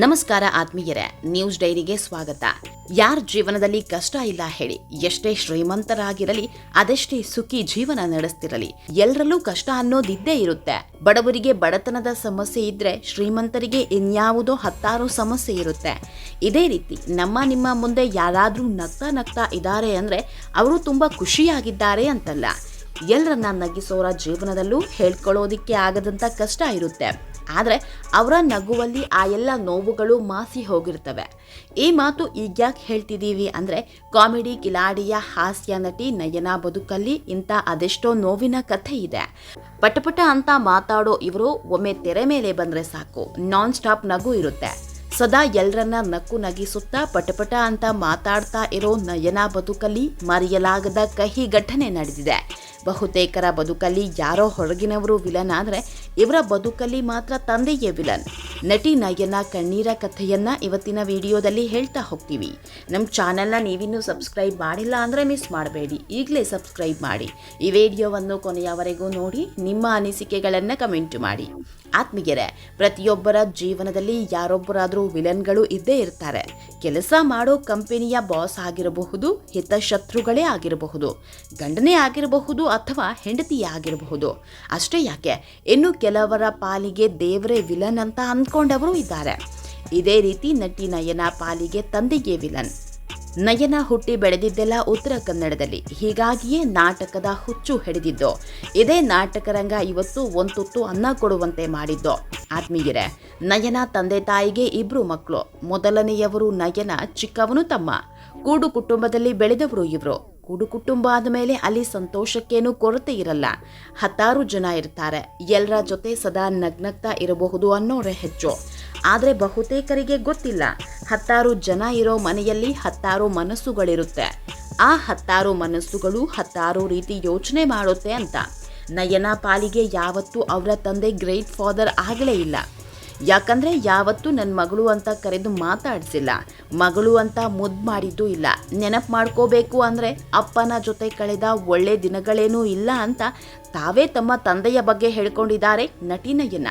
ನಮಸ್ಕಾರ ಆತ್ಮೀಯರೇ, ನ್ಯೂಸ್ ಡೈರಿಗೆ ಸ್ವಾಗತ. ಯಾರ ಜೀವನದಲ್ಲಿ ಕಷ್ಟ ಇಲ್ಲ ಹೇಳಿ, ಎಷ್ಟೇ ಶ್ರೀಮಂತರಾಗಿರಲಿ, ಅದೆಷ್ಟೇ ಸುಖಿ ಜೀವನ ನಡೆಸ್ತಿರಲಿ ಎಲ್ಲರಲ್ಲೂ ಕಷ್ಟ ಅನ್ನೋದಿದ್ದೇ ಇರುತ್ತೆ. ಬಡವರಿಗೆ ಬಡತನದ ಸಮಸ್ಯೆ ಇದ್ರೆ, ಶ್ರೀಮಂತರಿಗೆ ಇನ್ಯಾವುದೋ ಹತ್ತಾರು ಸಮಸ್ಯೆ ಇರುತ್ತೆ. ಇದೇ ರೀತಿ ನಮ್ಮ ನಿಮ್ಮ ಮುಂದೆ ಯಾರಾದರೂ ನಗ್ತಾ ನಗ್ತಾ ಇದ್ದಾರೆ ಅಂದ್ರೆ, ಅವರು ತುಂಬಾ ಖುಷಿಯಾಗಿದ್ದಾರೆ ಅಂತಲ್ಲ. ಎಲ್ಲರನ್ನ ನಗಿಸೋರ ಜೀವನದಲ್ಲೂ ಹೇಳ್ಕೊಳ್ಳೋದಿಕ್ಕೆ ಆಗದಂತ ಕಷ್ಟ ಇರುತ್ತೆ. ಆದರೆ ಅವರ ನಗುವಲ್ಲಿ ಆ ಎಲ್ಲ ನೋವುಗಳು ಮಾಸಿ ಹೋಗಿರ್ತವೆ. ಈ ಮಾತು ಈಗ್ಯಾಕೆ ಹೇಳ್ತಿದ್ದೀವಿ ಅಂದರೆ ಕಾಮಿಡಿ, ಕಿಲಾಡಿಯ ಹಾಸ್ಯ ನಟಿ ನಯನ ಬದುಕಲ್ಲಿ ಇಂಥ ಅದೆಷ್ಟೋ ನೋವಿನ ಕಥೆ ಇದೆ. ಪಟಪಟ ಅಂತ ಮಾತಾಡೋ ಇವರು ಒಮ್ಮೆ ತೆರೆ ಮೇಲೆ ಬಂದರೆ ಸಾಕು ನಾನ್ ಸ್ಟಾಪ್ ನಗು ಇರುತ್ತೆ. ಸದಾ ಎಲ್ಲರನ್ನ ನಕ್ಕು ನಗಿಸುತ್ತಾ ಪಟಪಟ ಅಂತ ಮಾತಾಡ್ತಾ ಇರೋ ನಯನ ಬದುಕಲ್ಲಿ ಮರೆಯಲಾಗದ ಕಹಿ ಘಟನೆ ನಡೆದಿದೆ. ಬಹುತೇಕರ ಬದುಕಲ್ಲಿ ಯಾರೋ ಹೊರಗಿನವರು ವಿಲನ್ ಆದರೆ ಇವರ ಬದುಕಲ್ಲಿ ಮಾತ್ರ ತಂದೆಯೇ ವಿಲನ್. ನಟಿ ನಯನ ಕಣ್ಣೀರ ಕಥೆಯನ್ನ ಇವತ್ತಿನ ವಿಡಿಯೋದಲ್ಲಿ ಹೇಳ್ತಾ ಹೋಗ್ತೀವಿ. ನಮ್ಮ ಚಾನೆಲ್ನ ನೀವಿನ್ನೂ ಸಬ್ಸ್ಕ್ರೈಬ್ ಮಾಡಿಲ್ಲ ಅಂದರೆ ಮಿಸ್ ಮಾಡಬೇಡಿ. ಈಗಲೇ ಸಬ್ಸ್ಕ್ರೈಬ್ ಮಾಡಿ. ಈ ವಿಡಿಯೋವನ್ನು ಕೊನೆಯವರೆಗೂ ನೋಡಿ, ನಿಮ್ಮ ಅನಿಸಿಕೆಗಳನ್ನು ಕಮೆಂಟ್ ಮಾಡಿ. ಆತ್ಮೀಯರೇ, ಪ್ರತಿಯೊಬ್ಬರ ಜೀವನದಲ್ಲಿ ಯಾರೊಬ್ಬರಾದರೂ ವಿಲನ್ಗಳು ಇದ್ದೇ ಇರ್ತಾರೆ. ಕೆಲಸ ಮಾಡೋ ಕಂಪನಿಯ ಬಾಸ್ ಆಗಿರಬಹುದು, ಹಿತಶತ್ರುಗಳೇ ಆಗಿರಬಹುದು, ಗಂಡನೇ ಆಗಿರಬಹುದು ಅಥವಾ ಹೆಂಡತಿಯೇ ಆಗಿರಬಹುದು. ಅಷ್ಟೇ ಯಾಕೆ, ಇನ್ನು ಕೆಲವರ ಪಾಲಿಗೆ ದೇವರೇ ವಿಲನ್ ಅಂತ ಅಂದ್ಕೊಂಡವರು ಇದ್ದಾರೆ. ಇದೇ ರೀತಿ ನಟಿ ನಯನ ಪಾಲಿಗೆ ತಂದೆಗೆ ವಿಲನ್. ನಯನ ಹುಟ್ಟಿ ಬೆಳೆದಿದ್ದೆಲ್ಲ ಉತ್ತರ ಕನ್ನಡದಲ್ಲಿ. ಹೀಗಾಗಿಯೇ ನಾಟಕದ ಹುಚ್ಚು ಹಿಡಿದಿದ್ದು. ಇದೇ ನಾಟಕ ರಂಗ ಇವತ್ತು ಒಂದು ತುತ್ತು ಅನ್ನ ಕೊಡುವಂತೆ ಮಾಡಿದ್ದು. ಆತ್ಮೀಯರೇ, ನಯನ ತಂದೆ ತಾಯಿಗೆ ಇಬ್ರು ಮಕ್ಕಳು ಮೊದಲನೆಯವರು ನಯನ, ಚಿಕ್ಕವನು ತಮ್ಮ. ಕೂಡು ಕುಟುಂಬದಲ್ಲಿ ಬೆಳೆದವರು ಇವರು. ಕೂಡು ಕುಟುಂಬ ಆದಮೇಲೆ ಅಲ್ಲಿ ಸಂತೋಷಕ್ಕೇನು ಕೊರತೆ ಇರಲ್ಲ. ಹತ್ತಾರು ಜನ ಇರ್ತಾರೆ. ಎಲ್ಲರ ಜೊತೆ ಸದಾ ನಗ್ನಗ್ತಾ ಇರಬಹುದು ಅನ್ನೋರೆ ಹೆಚ್ಚು. ಆದರೆ ಬಹುತೇಕರಿಗೆ ಗೊತ್ತಿಲ್ಲ. ಹತ್ತಾರು ಜನ ಇರೋ ಮನೆಯಲ್ಲಿ ಹತ್ತಾರು ಮನಸ್ಸುಗಳಿರುತ್ತೆ. ಆ ಹತ್ತಾರು ಮನಸ್ಸುಗಳು ಹತ್ತಾರು ರೀತಿ ಯೋಚನೆ ಮಾಡುತ್ತೆ ಅಂತ. ನಯನ ಪಾಲಿಗೆ ಯಾವತ್ತೂ ಅವರ ತಂದೆ ಗ್ರೇಟ್ ಫಾದರ್ ಆಗಲೇ ಇಲ್ಲ. ಯಾಕಂದ್ರೆ ಯಾವತ್ತೂ ನನ್ನ ಮಗಳು ಅಂತ ಕರೆದು ಮಾತಾಡಿಸಿಲ್ಲ. ಮಗಳು ಅಂತ ಮುದ್ದು ಮಾಡಿದ್ದು ಇಲ್ಲ. ನೆನಪು ಮಾಡ್ಕೋಬೇಕು ಅಂದರೆ ಅಪ್ಪನ ಜೊತೆ ಕಳೆದ ಒಳ್ಳೆ ದಿನಗಳೇನೂ ಇಲ್ಲ ಅಂತ ತಾವೇ ತಮ್ಮ ತಂದೆಯ ಬಗ್ಗೆ ಹೇಳ್ಕೊಂಡಿದ್ದಾರೆ ನಟಿನಯ್ಯನ.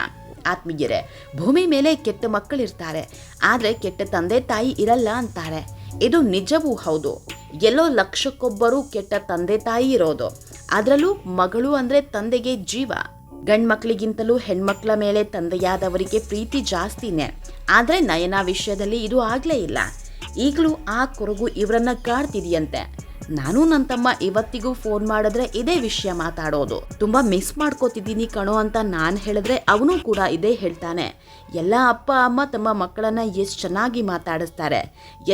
ಆತ್ಮೀಯರೇ, ಭೂಮಿ ಮೇಲೆ ಕೆಟ್ಟ ಮಕ್ಕಳಿರ್ತಾರೆ. ಆದರೆ ಕೆಟ್ಟ ತಂದೆ ತಾಯಿ ಇರಲ್ಲ ಅಂತಾರೆ. ಇದು ನಿಜವೂ ಹೌದು. ಎಲ್ಲೋ ಲಕ್ಷಕ್ಕೊಬ್ಬರು ಕೆಟ್ಟ ತಂದೆ ತಾಯಿ ಇರೋದು. ಅದರಲ್ಲೂ ಮಗಳು ಅಂದರೆ ತಂದೆಗೆ ಜೀವ. ಗಂಡ್ಮಕ್ಳಿಗಿಂತಲೂ ಹೆಣ್ಮಕ್ಳ ಮೇಲೆ ತಂದೆಯಾದವರಿಗೆ ಪ್ರೀತಿ ಜಾಸ್ತಿನೇ. ಆದರೆ ನಯನ ವಿಷಯದಲ್ಲಿ ಇದು ಆಗಲೇ ಇಲ್ಲ. ಈಗಲೂ ಆ ಕೊರಗು ಇವರನ್ನ ಕಾಡ್ತಿದೆಯಂತೆ. ನಾನು ನನ್ನ ತಮ್ಮ ಇವತ್ತಿಗೂ ಫೋನ್ ಮಾಡಿದ್ರೆ ಇದೇ ವಿಷಯ ಮಾತಾಡೋದು. ತುಂಬಾ ಮಿಸ್ ಮಾಡ್ಕೋತಿದ್ದೀನಿ ಕಣೋ ಅಂತ ನಾನು ಹೇಳಿದ್ರೆ ಅವನು ಕೂಡ ಇದೇ ಹೇಳ್ತಾನೆ. ಎಲ್ಲ ಅಪ್ಪ, ಅಮ್ಮ ತಮ್ಮ ಮಕ್ಕಳನ್ನ ಎಷ್ಟು ಚೆನ್ನಾಗಿ ಮಾತಾಡಿಸ್ತಾರೆ,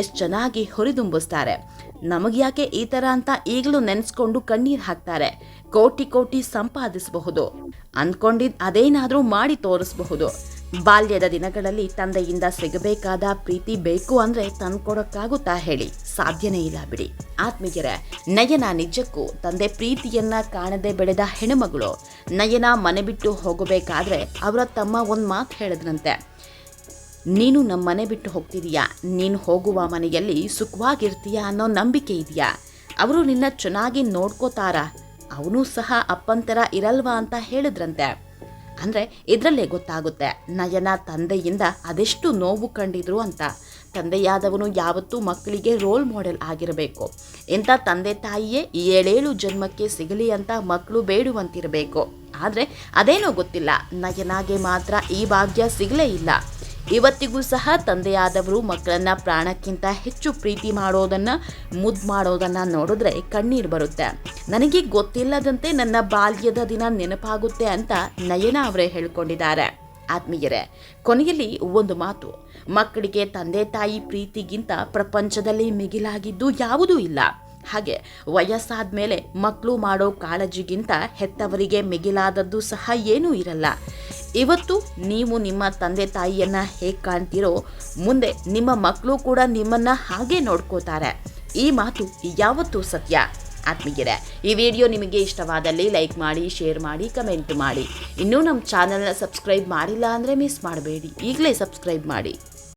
ಎಷ್ಟು ಚೆನ್ನಾಗಿ ಹುರಿದುಂಬಿಸ್ತಾರೆ. ನಮಗ್ಯಾಕೆ ಈ ಥರ ಅಂತ ಈಗಲೂ ನೆನೆಸ್ಕೊಂಡು ಕಣ್ಣೀರು ಹಾಕ್ತಾರೆ, ಕೋಟಿ ಕೋಟಿ ಸಂಪಾದಿಸಬಹುದು. ಅಂದ್ಕೊಂಡಿದ್ದು ಅದೇನಾದರೂ ಮಾಡಿ ತೋರಿಸಬಹುದು. ಬಾಲ್ಯದ ದಿನಗಳಲ್ಲಿ ತಂದೆಯಿಂದ ಸಿಗಬೇಕಾದ ಪ್ರೀತಿ ಬೇಕು ಅಂದ್ರೆ ತಂದ್ಕೊಡಕ್ಕಾಗುತ್ತಾ ಹೇಳಿ. ಸಾಧ್ಯನೇ ಇಲ್ಲ ಬಿಡಿ. ಆತ್ಮೀಯರ, ನಯನ ನಿಜಕ್ಕೂ ತಂದೆ ಪ್ರೀತಿಯನ್ನ ಕಾಣದೆ ಬೆಳೆದ ಹೆಣ್ಣುಮಗಳು. ನಯನ ಮನೆ ಬಿಟ್ಟು ಹೋಗಬೇಕಾದ್ರೆ ಅವರ ತಮ್ಮ ಒಂದು ಮಾತು ಹೇಳಿದ್ರಂತೆ. ನೀನು ನಮ್ಮ ಮನೆ ಬಿಟ್ಟು ಹೋಗ್ತಿದೀಯಾ? ನೀನು ಹೋಗುವ ಮನೆಯಲ್ಲಿ ಸುಖವಾಗಿರ್ತೀಯಾ ಅನ್ನೋ ನಂಬಿಕೆ ಇದೆಯಾ? ಅವರು ನಿನ್ನ ಚೆನ್ನಾಗಿ ನೋಡ್ಕೋತಾರ? ಅವನು ಸಹ ಅಪ್ಪಂತರ ಇರಲ್ವಾ ಅಂತ ಹೇಳಿದ್ರಂತೆ. ಅಂದರೆ ಇದರಲ್ಲೇ ಗೊತ್ತಾಗುತ್ತೆ. ನಯನ ತಂದೆಯಿಂದ ಅದೆಷ್ಟು ನೋವು ಕಂಡಿದ್ರು ಅಂತ. ತಂದೆಯಾದವನು ಯಾವತ್ತೂ ಮಕ್ಕಳಿಗೆ ರೋಲ್ ಮಾಡೆಲ್ ಆಗಿರಬೇಕು. ಇಂಥ ತಂದೆ ತಾಯಿಯೇ ಏಳೇಳು ಜನ್ಮಕ್ಕೆ ಸಿಗಲಿ ಅಂತ ಮಕ್ಕಳು ಬೇಡುವಂತಿರಬೇಕು. ಆದರೆ ಅದೇನೋ ಗೊತ್ತಿಲ್ಲ. ನಯನಾಗೆ ಮಾತ್ರ ಈ ಭಾಗ್ಯ ಸಿಗಲೇ ಇಲ್ಲ. ಇವತ್ತಿಗೂ ಸಹ ತಂದೆಯಾದವರು ಮಕ್ಕಳನ್ನ ಪ್ರಾಣಕ್ಕಿಂತ ಹೆಚ್ಚು ಪ್ರೀತಿ ಮಾಡೋದನ್ನ, ಮುದ್ದು ಮಾಡೋದನ್ನ ನೋಡಿದ್ರೆ ಕಣ್ಣೀರು ಬರುತ್ತೆ. ನನಗೆ ಗೊತ್ತಿಲ್ಲದಂತೆ ನನ್ನ ಬಾಲ್ಯದ ದಿನ ನೆನಪಾಗುತ್ತೆ ಅಂತ ನಯನ ಅವರೇ ಹೇಳ್ಕೊಂಡಿದ್ದಾರೆ. ಆತ್ಮೀಯರೇ, ಕೊನೆಯಲ್ಲಿ ಒಂದು ಮಾತು. ಮಕ್ಕಳಿಗೆ ತಂದೆ ತಾಯಿ ಪ್ರೀತಿಗಿಂತ ಪ್ರಪಂಚದಲ್ಲಿ ಮಿಗಿಲಾಗಿದ್ದು ಯಾವುದೂ ಇಲ್ಲ. ಹಾಗೆ ವಯಸ್ಸಾದ ಮೇಲೆ ಮಕ್ಕಳು ಮಾಡೋ ಕಾಳಜಿಗಿಂತ ಹೆತ್ತವರಿಗೆ ಮಿಗಿಲಾದದ್ದು ಸಹ ಏನೂ ಇರಲ್ಲ. ಇವತ್ತು ನೀವು ನಿಮ್ಮ ತಂದೆ ತಾಯಿಯನ್ನು ಹೇಗೆ ಕಾಣ್ತೀರೋ, ಮುಂದೆ ನಿಮ್ಮ ಮಕ್ಕಳು ಕೂಡ ನಿಮ್ಮನ್ನು ಹಾಗೆ ನೋಡ್ಕೋತಾರೆ. ಈ ಮಾತು ಯಾವತ್ತೂ ಸತ್ಯ. ಆತ್ಮೀಯರೇ, ಈ ವಿಡಿಯೋ ನಿಮಗೆ ಇಷ್ಟವಾದಲ್ಲಿ ಲೈಕ್ ಮಾಡಿ, ಶೇರ್ ಮಾಡಿ, ಕಮೆಂಟ್ ಮಾಡಿ. ಇನ್ನೂ ನಮ್ಮ ಚಾನಲ್ನ ಸಬ್ಸ್ಕ್ರೈಬ್ ಮಾಡಿಲ್ಲ ಅಂದರೆ ಮಿಸ್ ಮಾಡಬೇಡಿ. ಈಗಲೇ ಸಬ್ಸ್ಕ್ರೈಬ್ ಮಾಡಿ.